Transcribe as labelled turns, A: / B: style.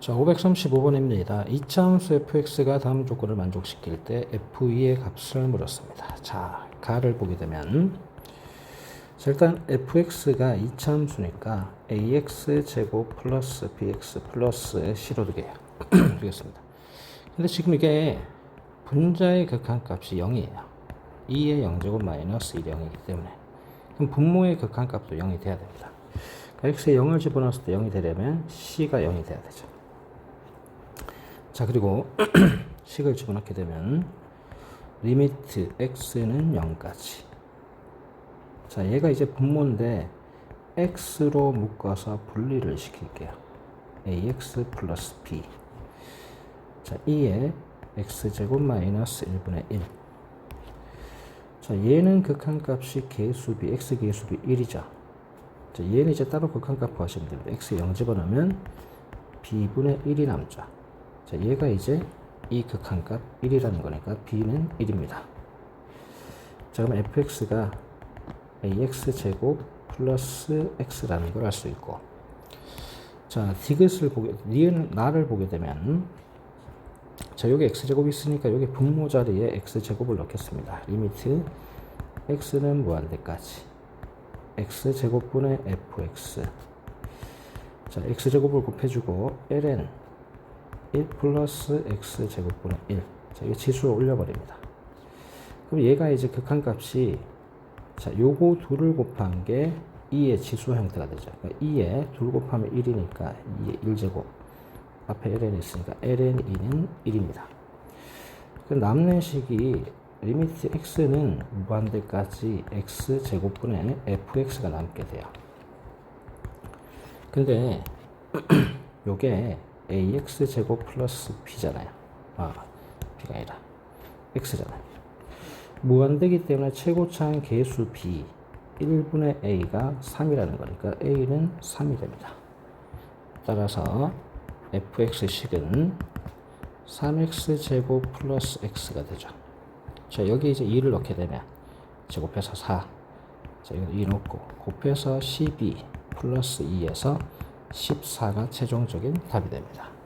A: 자, 535번입니다. 이차함수 fx가 다음 조건을 만족시킬 때 f의 값을 물었습니다. 자, 가를 보게 되면 자, 일단 fx가 이차함수니까 ax 제곱 플러스 bx 플러스 c로 되게요. 되겠습니다. 근데 지금 이게 분자의 극한값이 0이에요. 2의 0제곱 마이너스 1이 0이기 때문에 그럼 분모의 극한값도 0이 돼야 됩니다. 그러니까 x에 0을 집어넣었을 때 0이 되려면 c가 0이 돼야 되죠. 자 그리고 식을 집어넣게 되면 리미트 x는 0까지 자 얘가 이제 분모인데 x로 묶어서 분리를 시킬게요 ax 플러스 b 자 2에 x제곱 마이너스 1분의 1 자, 얘는 극한값이 개수비, x 개수비 1이죠. 자, 얘는 이제 따로 극한값 구하시면 됩니다. x 0 집어넣으면 b분의 1이 남죠. 자, 얘가 이제 이 극한값 1이라는 거니까 b는 1입니다. 자, 그럼 fx가 ax 제곱 플러스 x라는 걸 알 수 있고 자, 디귿을 보게, 니은, 나를 보게 되면 자, 여기 x제곱이 있으니까 여기 분모 자리에 x제곱을 넣겠습니다. 리미트 x는 무한대까지 x제곱분의 fx 자, x제곱을 곱해주고 ln 1 플러스 x제곱분의 1 자, 이게 지수를 올려버립니다. 그럼 얘가 이제 극한값이 자, 요거 둘을 곱한 게 2의 지수 형태가 되죠. 그러니까 2에 둘 곱하면 1이니까 2의 1제곱 앞에 ln이 있으니까 ln2는 1입니다. 그 남는 식이 리미트 x는 무한대까지 x 제곱분의 fx가 남게 돼요. 근데 요게 ax 제곱 플러스 b잖아요. 아, b가 아니라 x잖아요. 무한대기 때문에 최고차항 개수 b 1분의 a가 3이라는 거니까 a는 3이 됩니다. 따라서 fx식은 3x 제곱 플러스 x가 되죠. 자, 여기 이제 2를 넣게 되면 제곱해서 4. 자, 이거 2 넣고 곱해서 12 플러스 2에서 14가 최종적인 답이 됩니다.